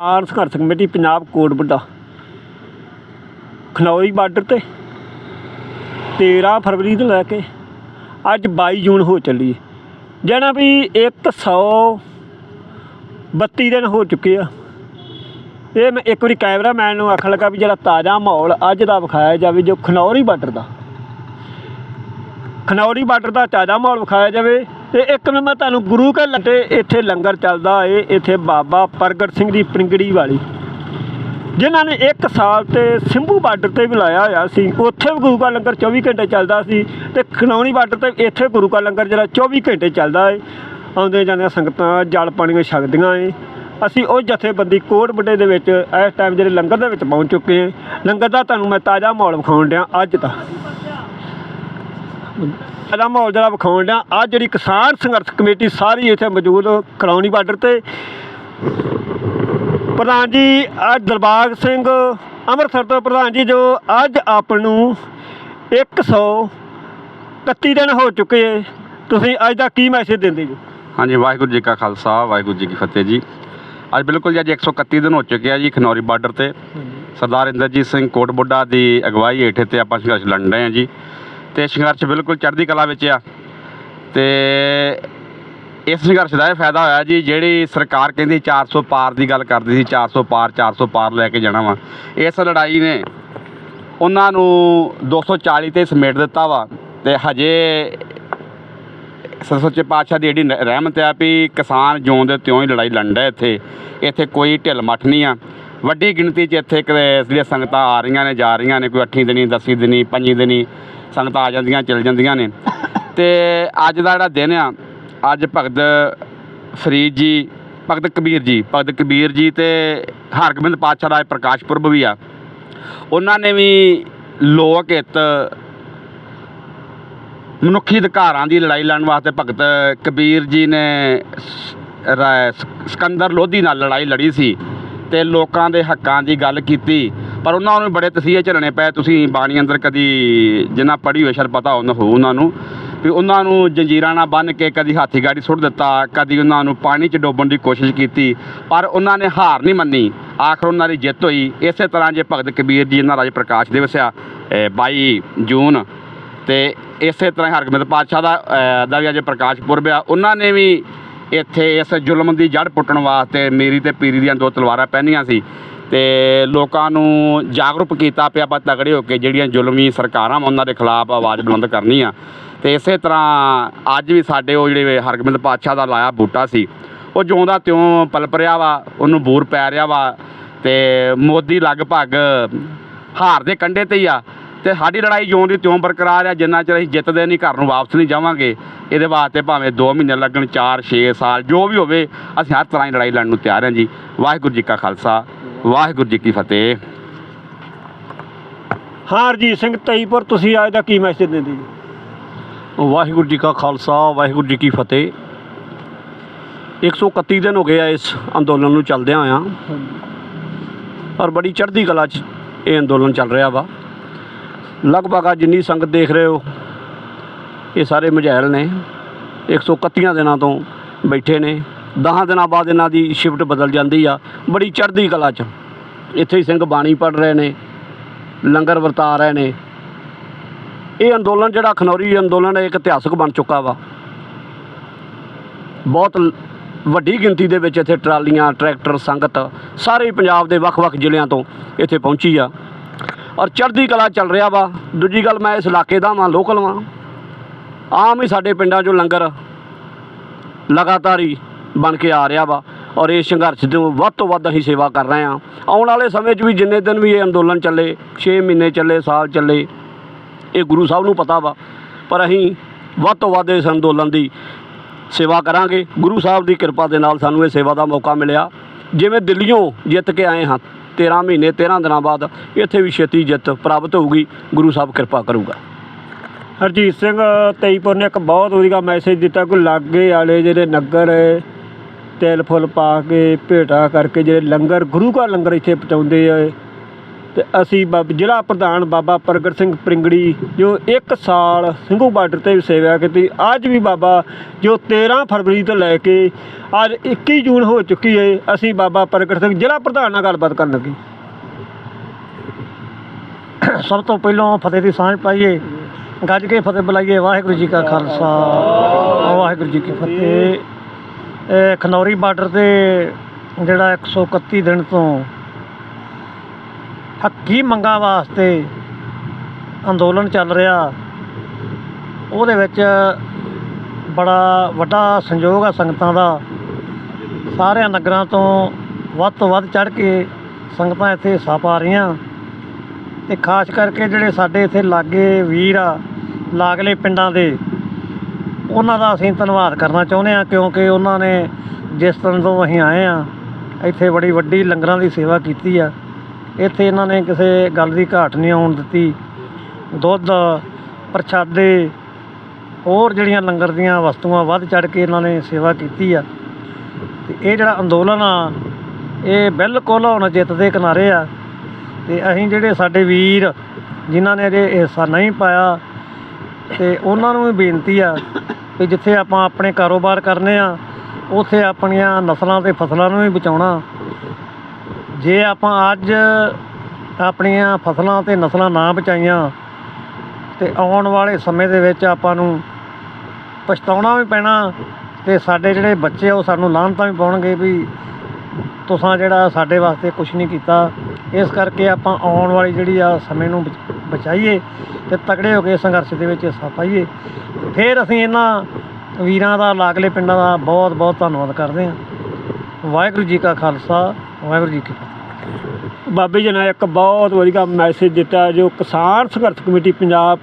R ਸੰਘਰਸ਼ committee, Punjab Kot Budha Khanauri border ਤੇ 13 ਫਰਵਰੀ ਤੋਂ ਲੈ ਕੇ ਅੱਜ 22 ਜੂਨ ਹੋ ਚੱਲੀ ਹੈ ਜਾਣਾ ਵੀ 132 ਦਿਨ ਹੋ ਚੁੱਕੇ ਆ। ਇਹ ਮੈਂ ਇੱਕ ਵਾਰੀ ਕੈਮਰਾਮੈਨ ਨੂੰ ਆਖਣ ਲੱਗਾ ਵੀ ਜਿਹੜਾ ਤਾਜ਼ਾ ਮਾਹੌਲ ਅੱਜ ਦਾ ਵਿਖਾਇਆ ਜਾਵੇ, ਜੋ ਖਨੌਰੀ ਬਾਰਡਰ ਦਾ। ਖਨੌਰੀ ਬਾਰਡਰ ਦਾ ਤਾਜ਼ਾ ਮਾਹੌਲ ਵਿਖਾਇਆ ਜਾਵੇ ਤੇ ਇੱਕ ਨੂੰ ਮੈਂ ਤੁਹਾਨੂੰ ਗੁਰੂ ਕੇ ਲੱਟੇ ਇੱਥੇ ਲੰਗਰ ਚੱਲਦਾ ਏ, ਇੱਥੇ ਬਾਬਾ ਪ੍ਰਗਟ ਸਿੰਘ ਦੀ ਪ੍ਰਿੰਗੜੀ ਵਾਲੀ। ਜਿਨ੍ਹਾਂ ਨੇ 1 ਸਾਲ ਤੇ ਸਿੰਭੂ ਬਾਰਡਰ ਤੇ ਵੀ ਲਾਇਆ ਹੋਇਆ ਸੀ, ਉੱਥੇ ਵੀ ਗੁਰੂ ਕਾ ਲੰਗਰ 24 ਘੰਟੇ ਚੱਲਦਾ ਸੀ ਤੇ ਖਨੌਰੀ ਬਾਰਡਰ ਤੇ ਇੱਥੇ ਗੁਰੂ ਕਾ ਲੰਗਰ ਜਿਹੜਾ 24 ਘੰਟੇ ਚੱਲਦਾ ਏ। ਆਉਂਦੇ ਜਾਂਦੀਆਂ ਸੰਗਤਾਂ ਜਲ ਪਾਣੀਆਂ ਛਕਦੀਆਂ ਏ। ਅਸੀਂ ਉਹ ਜਥੇਬੰਦੀ ਕੋਟ ਬੁੱਢੇ ਦੇ ਵਿੱਚ ਇਸ ਟਾਈਮ ਜਿਹੜੇ ਲੰਗਰ ਦੇ ਵਿੱਚ ਪਹੁੰਚ ਚੁੱਕੇ ਹਾਂ ਲੰਗਰ ਦਾ ਤੁਹਾਨੂੰ ਮੈਂ ਤਾਜ਼ਾ ਮਾਹੌਲ ਵਿਖਾਉਣ ਡਿਆ ਅੱਜ ਦਾ। ਇਹਦਾ ਮਾਹੌਲ ਜਿਹੜਾ ਵਿਖਾਉਣ ਡਿਆ। ਅੱਜ ਜਿਹੜੀ ਕਿਸਾਨ ਸੰਘਰਸ਼ ਕਮੇਟੀ ਸਾਰੀ ਇੱਥੇ ਮੌਜੂਦ ਖਨੌਰੀ ਬਾਰਡਰ ਤੇ। ਪ੍ਰਧਾਨ ਜੀ ਅੱਜ ਦਰਬਾਗ ਸਿੰਘ ਅੰਮ੍ਰਿਤਸਰ ਤੋਂ ਪ੍ਰਧਾਨ ਜੀ ਜੋ ਅੱਜ ਆਪ ਨੂੰ 131 ਦਿਨ ਹੋ ਚੁੱਕੇ ਤੁਸੀਂ ਅੱਜ ਦਾ ਕੀ ਮੈਸੇਜ ਦਿੰਦੇ ਜੀ? ਹਾਂਜੀ ਵਾਹਿਗੁਰੂ ਜੀ ਕਾ ਖਾਲਸਾ ਵਾਹਿਗੁਰੂ ਜੀ ਕੀ ਫਤਿਹ ਜੀ। ਅੱਜ ਬਿਲਕੁਲ ਜੀ ਅੱਜ 131 ਦਿਨ ਹੋ ਚੁੱਕੇ ਆ ਜੀ ਖਨੌਰੀ ਬਾਰਡਰ ਤੇ। ਸਰਦਾਰ ਇੰਦਰਜੀਤ ਸਿੰਘ ਕੋਟਬੁੱਡਾ ਦੀ ਅਗਵਾਈ ਹੇਠ ਤੇ ਆਪਾਂ ਸੰਘਰਸ਼ ਲੜ ਰਹੇ ਹਾਂ ਜੀ। ਤੇ ਸੰਘਰਸ਼ ਬਿਲਕੁਲ ਚੜ੍ਹਦੀ ਕਲਾ ਵਿੱਚ ਆ। ਤੇ ਇਸ ਸੰਘਰਸ਼ ਦਾ ਇਹ ਫਾਇਦਾ ਹੋਇਆ ਜੀ, ਜਿਹੜੀ ਸਰਕਾਰ ਕਹਿੰਦੀ 400 ਪਾਰ ਦੀ ਗੱਲ ਕਰਦੀ ਸੀ 400 ਪਾਰ 400 ਪਾਰ ਲੈ ਕੇ ਜਾਣਾ ਵਾ। ਇਸ ਲੜਾਈ ਨੇ ਉਹਨਾਂ ਨੂੰ 240 ਤੇ ਸਮੇਟ ਦਿੱਤਾ ਵਾ। ਤੇ ਹਜੇ ਸੱਚੇ ਪਾਤਸ਼ਾਹ ਦੀ ਜਿਹੜੀ ਨ- ਰਹਿਮਤ ਆ ਵੀ ਕਿਸਾਨ ਜਿਉਂ ਦੇ ਤਿਉਂ ਹੀ ਲੜਾਈ ਲੜਦਾ ਇੱਥੇ। ਇੱਥੇ ਕੋਈ ਢਿੱਲ ਮੱਠ ਨਹੀਂ ਆ। ਵੱਡੀ ਗਿਣਤੀ 'ਚ ਇੱਥੇ ਕਿਤੇ ਜਿਹੜੀਆਂ ਸੰਗਤਾਂ ਆ ਰਹੀਆਂ ਨੇ, ਜਾ ਰਹੀਆਂ ਨੇ, ਕੋਈ 8ਵੀਂ ਦਿਨੀ 10ਵੀਂ ਦਿਨੀ 5ਵੀਂ ਦਿਨੀ ਸੰਗਤਾਂ ਆ ਜਾਂਦੀਆਂ, ਚਲ ਜਾਂਦੀਆਂ ਨੇ। ਤੇ ਅੱਜ ਦਾ ਜਿਹੜਾ ਦਿਨ ਆ, ਅੱਜ ਭਗਤ ਫਰੀਦ ਜੀ, ਭਗਤ ਕਬੀਰ ਜੀ, ਭਗਤ ਕਬੀਰ ਜੀ ਤੇ ਹਰਗੋਬਿੰਦ ਪਾਤਸ਼ਾਹ ਦਾ ਪ੍ਰਕਾਸ਼ ਪੁਰਬ ਵੀ ਆ। ਉਹਨਾਂ ਨੇ ਵੀ ਲੋਕ ਹਿੱਤ, ਮਨੁੱਖੀ ਅਧਿਕਾਰਾਂ ਦੀ ਲੜਾਈ ਲੜਨ ਵਾਸਤੇ ਭਗਤ ਕਬੀਰ ਜੀ ਨੇ ਸ- ਰਾ- ਸਿਕੰਦਰ ਲੋਧੀ ਨਾਲ ਲੜਾਈ ਲੜੀ ਸੀ ਤੇ ਲੋਕਾਂ ਦੇ ਹੱਕਾਂ ਦੀ ਗੱਲ ਕੀਤੀ। ਪਰ ਉਹਨਾਂ ਨੂੰ ਬੜੇ ਤਸੀਹੇ ਝੱਲਣੇ ਪਏ। ਤੁਸੀਂ ਬਾਣੀ ਅੰਦਰ ਕਦੀ ਜਿੰਨਾ ਪੜ੍ਹੀ ਹੋਈ ਸ਼ਾਇਦ ਪਤਾ ਉਹਨਾਂ ਹੋ ਉਹਨਾਂ ਨੂੰ। ਵੀ ਉਹਨਾਂ ਨੂੰ ਜੰਜੀਰਾਂ ਨਾਲ ਬੰਨ੍ਹ ਕੇ ਕਦੀ ਹਾਥੀ ਗਾੜੀ ਸੁੱਟ ਦਿੱਤਾ, ਕਦੀ ਉਹਨਾਂ ਨੂੰ ਪਾਣੀ 'ਚ ਡੋਬਣ ਦੀ ਕੋਸ਼ਿਸ਼ ਕੀਤੀ, ਪਰ ਉਹਨਾਂ ਨੇ ਹਾਰ ਨਹੀਂ ਮੰਨੀ। ਆਖਰ ਉਹਨਾਂ ਦੀ ਜਿੱਤ ਹੋਈ। ਇਸੇ ਤਰ੍ਹਾਂ ਜੇ ਭਗਤ ਕਬੀਰ ਜੀ ਇਹਨਾਂ ਰਾਜ ਪ੍ਰਕਾਸ਼ ਦਿਵਸ ਆ ਇਹ 22 ਜੂਨ, ਤੇ ਇਸੇ ਤਰ੍ਹਾਂ ਹੀ ਹਰਗੋਬਿੰਦ ਪਾਤਸ਼ਾਹ ਦਾ ਦਾ ਵੀ ਅੱਜ ਪ੍ਰਕਾਸ਼ ਪੁਰਬ ਆ। ਉਹਨਾਂ ਨੇ ਵੀ ਇੱਥੇ ਇਸ ਜ਼ੁਲਮ ਦੀ ਜੜ ਪੁੱਟਣ ਵਾਸਤੇ, ਮੇਰੀ ਤੇ ਪੀਰੀ ਦੀਆਂ ਦੋ ਤਲਵਾਰਾਂ ਪਹਿਨੀਆਂ ਸੀ। ਤੇ ਲੋਕਾਂ ਨੂੰ ਜਾਗਰੂਕ ਕੀਤਾ ਪਿਆ ਆਪਾਂ ਤਗੜੇ ਹੋ ਕੇ ਜਿਹੜੀਆਂ ਜ਼ੁਲਮੀ ਸਰਕਾਰਾਂ ਉਹਨਾਂ ਦੇ ਖਿਲਾਫ ਆਵਾਜ਼ ਬੁਲੰਦ ਕਰਨੀ ਆ। ਤੇ ਇਸੇ ਤਰ੍ਹਾਂ ਅੱਜ ਵੀ ਸਾਡੇ ਉਹ ਜਿਹੜੇ ਹਰਗੋਬਿੰਦ ਪਾਤਸ਼ਾਹ ਦਾ ਲਾਇਆ ਬੂਟਾ ਸੀ, ਉਹ ਜਿਉਂਦਾ ਤਿਉਂ ਪਲਪ ਰਿਹਾ ਵਾ, ਉਹਨੂੰ ਬੂਰ ਪੈ ਰਿਹਾ ਵਾ ਤੇ ਮੋਦੀ ਲਗਭਗ ਹਾਰ ਦੇ ਕੰਢੇ ਤੇ ਹੀ ਆ। ਤੇ ਸਾਡੀ ਲੜਾਈ ਜਿਉਂ ਦੀ ਤਿਉਂ ਬਰਕਰਾਰ ਆ, ਜਿੰਨਾ ਚਿਰ ਅਸੀਂ ਜਿੱਤਦੇ ਨਹੀਂ, ਘਰ ਨੂੰ ਵਾਪਸ ਨਹੀਂ ਜਾਵਾਂਗੇ, ਇਹਦੇ ਵਾਸਤੇ ਭਾਵੇਂ 2 ਮਹੀਨੇ ਲੱਗਣ 4 6 ਸਾਲ, ਜੋ ਵੀ ਹੋਵੇ, ਅਸੀਂ ਹਰ ਤਰ੍ਹਾਂ ਦੀ ਲੜਾਈ ਲੜਨ ਨੂੰ ਤਿਆਰ ਹਾਂ ਜੀ। ਵਾਹਿਗੁਰੂ ਜੀ ਕਾ ਖਾਲਸਾ। ਵਾਹਿਗੁਰੂ ਜੀ ਕੀ ਫਤਿਹ। ਹਾਂ ਰਜੀਤ ਸਿੰਘ ਤਈਪੁਰ ਤੁਸੀਂ ਅੱਜ ਦਾ ਕੀ ਮੈਸੇਜ ਦਿੰਦੇ ਜੀ? ਵਾਹਿਗੁਰੂ ਜੀ ਕਾ ਖਾਲਸਾ ਵਾਹਿਗੁਰੂ ਜੀ ਕੀ ਫਤਿਹ। 131 ਦਿਨ ਹੋ ਗਏ ਆ ਇਸ ਅੰਦੋਲਨ ਨੂੰ ਚੱਲਦਿਆਂ ਆ ਔਰ ਬੜੀ ਚੜ੍ਹਦੀ ਕਲਾ 'ਚ ਇਹ ਅੰਦੋਲਨ ਚੱਲ ਰਿਹਾ ਵਾ। ਲਗਭਗ ਆ ਜਿੰਨੀ ਸੰਗਤ ਦੇਖ ਰਹੇ ਹੋ ਇਹ ਸਾਰੇ ਮਝੈਲ ਨੇ। 131 ਦਿਨਾਂ ਤੋਂ ਬੈਠੇ ਨੇ। 10 ਦਿਨਾਂ ਬਾਅਦ ਇਹਨਾਂ ਦੀ ਸ਼ਿਫਟ ਬਦਲ ਜਾਂਦੀ ਆ। ਬੜੀ ਚੜ੍ਹਦੀ ਕਲਾ 'ਚ। ਇੱਥੇ ਹੀ ਸਿੰਘ ਬਾਣੀ ਪੜ੍ਹ ਰਹੇ ਨੇ, ਲੰਗਰ ਵਰਤਾ ਰਹੇ ਨੇ। ਇਹ ਅੰਦੋਲਨ ਜਿਹੜਾ ਖਨੌਰੀ ਅੰਦੋਲਨ ਹੈ ਇੱਕ ਇਤਿਹਾਸਕ ਬਣ ਚੁੱਕਾ ਵਾ। ਬਹੁਤ ਵੱਡੀ ਗਿਣਤੀ ਦੇ ਵਿੱਚ ਇੱਥੇ ਟਰਾਲੀਆਂ, ਟਰੈਕਟਰ, ਸੰਗਤ, ਸਾਰੇ ਪੰਜਾਬ ਦੇ ਵੱਖ-ਵੱਖ ਜ਼ਿਲ੍ਹਿਆਂ ਤੋਂ ਇੱਥੇ ਪਹੁੰਚੀ ਆ। ਔਰ ਚੜ੍ਹਦੀ ਕਲਾ ਚੱਲ ਰਿਹਾ ਵਾ। ਦੂਜੀ ਗੱਲ ਮੈਂ ਇਸ ਇਲਾਕੇ ਦਾ ਵਾਂ ਲੋਕਲ ਵਾਂ। ਆਮ ਹੀ ਸਾਡੇ ਪਿੰਡਾਂ 'ਚੋਂ ਲੰਗਰ ਲਗਾਤਾਰ ਹੀ ਬਣ ਕੇ ਆ ਰਿਹਾ ਵਾ ਔਰ ਇਹ ਸੰਘਰਸ਼ ਤੋਂ ਵੱਧ ਤੋਂ ਵੱਧ ਅਸੀਂ ਸੇਵਾ ਕਰ ਰਹੇ ਹਾਂ। ਆਉਣ ਵਾਲੇ ਸਮੇਂ 'ਚ ਵੀ ਜਿੰਨੇ ਦਿਨ ਵੀ ਇਹ ਅੰਦੋਲਨ ਚੱਲੇ 6 ਮਹੀਨੇ ਚੱਲੇ, ਸਾਲ ਚੱਲੇ, ਇਹ ਗੁਰੂ ਸਾਹਿਬ ਨੂੰ ਪਤਾ ਵਾ। ਪਰ ਅਸੀਂ ਵੱਧ ਤੋਂ ਵੱਧ ਇਸ ਅੰਦੋਲਨ ਦੀ ਸੇਵਾ ਕਰਾਂਗੇ। ਗੁਰੂ ਸਾਹਿਬ ਦੀ ਕਿਰਪਾ ਦੇ ਨਾਲ ਸਾਨੂੰ ਇਹ ਸੇਵਾ ਦਾ ਮੌਕਾ ਮਿਲਿਆ। ਜਿਵੇਂ ਦਿੱਲੀੋਂ ਜਿੱਤ ਕੇ ਆਏ ਹਾਂ 13 ਮਹੀਨੇ 13 ਦਿਨਾਂ ਬਾਅਦ ਇੱਥੇ ਵੀ ਛੇਤੀ ਜਿੱਤ ਪ੍ਰਾਪਤ ਹੋਊਗੀ। ਗੁਰੂ ਸਾਹਿਬ ਕਿਰਪਾ ਕਰੂਗਾ। ਹਰਜੀਤ ਸਿੰਘ, ਤੇਈਪੁਰ ਨੇ ਇੱਕ ਬਹੁਤ ਵਧੀਆ ਮੈਸੇਜ ਦਿੱਤਾ ਕਿ ਲਾਗੇ ਵਾਲੇ ਜਿਹੜੇ ਨਗਰ ਤਿਲ ਫੁੱਲ ਪਾ ਕੇ ਭੇਟਾ ਕਰਕੇ ਜਿਹੜੇ ਲੰਗਰ, ਗੁਰੂ ਘਰ ਲੰਗਰ ਇੱਥੇ ਪਹੁੰਚਾਉਂਦੇ ਆ ਤੇ ਅਸੀਂ ਬਾਬ- ਜ਼ਿਲ੍ਹਾ ਪ੍ਰਧਾਨ ਬਾਬਾ ਪ੍ਰਗਟ ਸਿੰਘ ਪ੍ਰਿੰਗੜੀ ਜੋ 1 ਸਾਲ ਸਿੰਘੂ ਬਾਰਡਰ ਤੇ ਵੀ ਸੇਵਾ ਕੀਤੀ, ਅੱਜ ਵੀ ਬਾਬਾ ਜੋ 13 ਫਰਵਰੀ ਤੋਂ ਲੈ ਕੇ ਅੱਜ 21 ਜੂਨ ਹੋ ਚੁੱਕੀ ਹੈ ਅਸੀਂ ਬਾਬਾ ਪ੍ਰਗਟ ਸਿੰਘ ਜ਼ਿਲ੍ਹਾ ਪ੍ਰਧਾਨ ਨਾਲ ਗੱਲਬਾਤ ਕਰਨ ਲੱਗੇ। ਸਭ ਤੋਂ ਪਹਿਲਾਂ ਫਤਿਹ ਦੀ ਸਾਂਝ ਪਾਈਏ, ਗੱਜ ਕੇ ਫਤਿਹ ਬੁਲਾਈਏ, ਵਾਹਿਗੁਰੂ ਜੀ ਕਾ ਖਾਲਸਾ, ਵਾਹਿਗੁਰੂ ਜੀ ਕੀ ਫਤਿਹ। ਖਨੌਰੀ ਬਾਰਡਰ ਤੇ ਜਿਹੜਾ 131 ਦਿਨ ਤੋਂ ਹੱਕੀ ਮੰਗਾਂ ਵਾਸਤੇ ਅੰਦੋਲਨ ਚੱਲ ਰਿਹਾ, ਉਹਦੇ ਵਿੱਚ ਬੜਾ ਵੱਡਾ ਸੰਯੋਗ ਆ ਸੰਗਤਾਂ ਦਾ। ਸਾਰਿਆਂ ਨਗਰਾਂ ਤੋਂ ਵੱਧ ਤੋਂ ਵੱਧ ਚੜ ਕੇ ਸੰਗਤਾਂ ਇੱਥੇ ਹਿੱਸਾ ਪਾ ਰਹੀਆਂ। ਤੇ ਖਾਸ ਕਰਕੇ ਜਿਹੜੇ ਸਾਡੇ ਇੱਥੇ ਲਾਗੇ ਵੀਰ ਆ, ਲਾਗਲੇ ਪਿੰਡਾਂ ਦੇ ਉਹਨਾਂ ਦਾ ਅਸੀਂ ਧੰਨਵਾਦ ਕਰਨਾ ਚਾਹੁੰਦੇ ਹਾਂ ਕਿਉਂਕਿ ਉਹਨਾਂ ਨੇ ਜਿਸ ਤਰ੍ਹਾਂ ਤੋਂ ਅਸੀਂ ਆਏ ਆ ਇੱਥੇ ਬੜੀ ਵੱਡੀ ਲੰਗਰਾਂ ਦੀ ਸੇਵਾ ਕੀਤੀ ਆ। ਇੱਥੇ ਇਹਨਾਂ ਨੇ ਕਿਸੇ ਗੱਲ ਦੀ ਘਾਟ ਨਹੀਂ ਆਉਣ ਦਿੱਤੀ। ਦੁੱਧ, ਪ੍ਰਸ਼ਾਦੇ, ਹੋਰ ਜਿਹੜੀਆਂ ਲੰਗਰ ਦੀਆਂ ਵਸਤੂਆਂ ਵੱਧ ਚੜ ਕੇ ਇਹਨਾਂ ਨੇ ਸੇਵਾ ਕੀਤੀ ਆ। ਤੇ ਇਹ ਜਿਹੜਾ ਅੰਦੋਲਨ ਆ, ਇਹ ਬਿਲਕੁਲ ਹੁਣ ਜਿੱਤ ਦੇ ਕਿਨਾਰੇ ਆ। ਤੇ ਅਸੀਂ ਜਿਹੜੇ ਸਾਡੇ ਵੀਰ, ਜਿਨ੍ਹਾਂ ਨੇ ਅਜੇ ਹਿੱਸਾ ਨਹੀਂ ਪਾਇਆ ਤੇ ਉਹਨਾਂ ਨੂੰ ਵੀ ਬੇਨਤੀ ਆ ਕਿ ਜਿੱਥੇ ਆਪਾਂ ਆਪਣੇ ਕਾਰੋਬਾਰ ਕਰਨੇ ਆ, ਉੱਥੇ ਆਪਣੀਆਂ ਨਸਲਾਂ ਤੇ ਫਸਲਾਂ ਨੂੰ ਵੀ ਬਚਾਉਣਾ। ਜੇ ਆਪਾਂ ਅੱਜ ਆਪਣੀਆਂ ਫਸਲਾਂ ਤੇ ਨਸਲਾਂ ਨਾ ਬਚਾਈਆਂ, ਤੇ ਆਉਣ ਵਾਲੇ ਸਮੇਂ ਦੇ ਵਿੱਚ ਆਪਾਂ ਨੂੰ ਪਛਤਾਉਣਾ ਵੀ ਪੈਣਾ ਤੇ ਸਾਡੇ ਜਿਹੜੇ ਬੱਚੇ ਆ, ਉਹ ਸਾਨੂੰ ਲਾਹਨਤਾਂ ਵੀ ਪਾਉਣਗੇ ਵੀ ਤੁਸਾਂ ਜਿਹੜਾ ਸਾਡੇ ਵਾਸਤੇ ਕੁਝ ਨਹੀਂ ਕੀਤਾ। ਇਸ ਕਰਕੇ ਆਪਾਂ ਆਉਣ ਵਾਲੀ ਜਿਹੜੀ ਆ, ਸਮੇਂ ਨੂੰ ਬਚ- ਬਚਾਈਏ ਤੇ ਤਕੜੇ ਹੋ ਕੇ ਸੰਘਰਸ਼ ਦੇ ਵਿੱਚ ਹਿੱਸਾ ਪਾਈਏ। ਫਿਰ ਅਸੀਂ ਇਹਨਾਂ ਵੀਰਾਂ ਦਾ, ਲਾਗਲੇ ਪਿੰਡਾਂ ਦਾ ਬਹੁਤ ਬਹੁਤ ਧੰਨਵਾਦ ਕਰਦੇ ਹਾਂ। ਵਾਹਿਗੁਰੂ ਜੀ ਕਾ ਖਾਲਸਾ, ਵਾਹਿਗੁਰੂ ਜੀ ਕੀ ਫਤਿਹ। ਬਾਬੇ ਜੀ ਨੇ ਇੱਕ ਬਹੁਤ ਵਧੀਆ ਮੈਸੇਜ ਦਿੱਤਾ ਜੋ ਕਿਸਾਨ ਸੰਘਰਸ਼ ਕਮੇਟੀ ਪੰਜਾਬ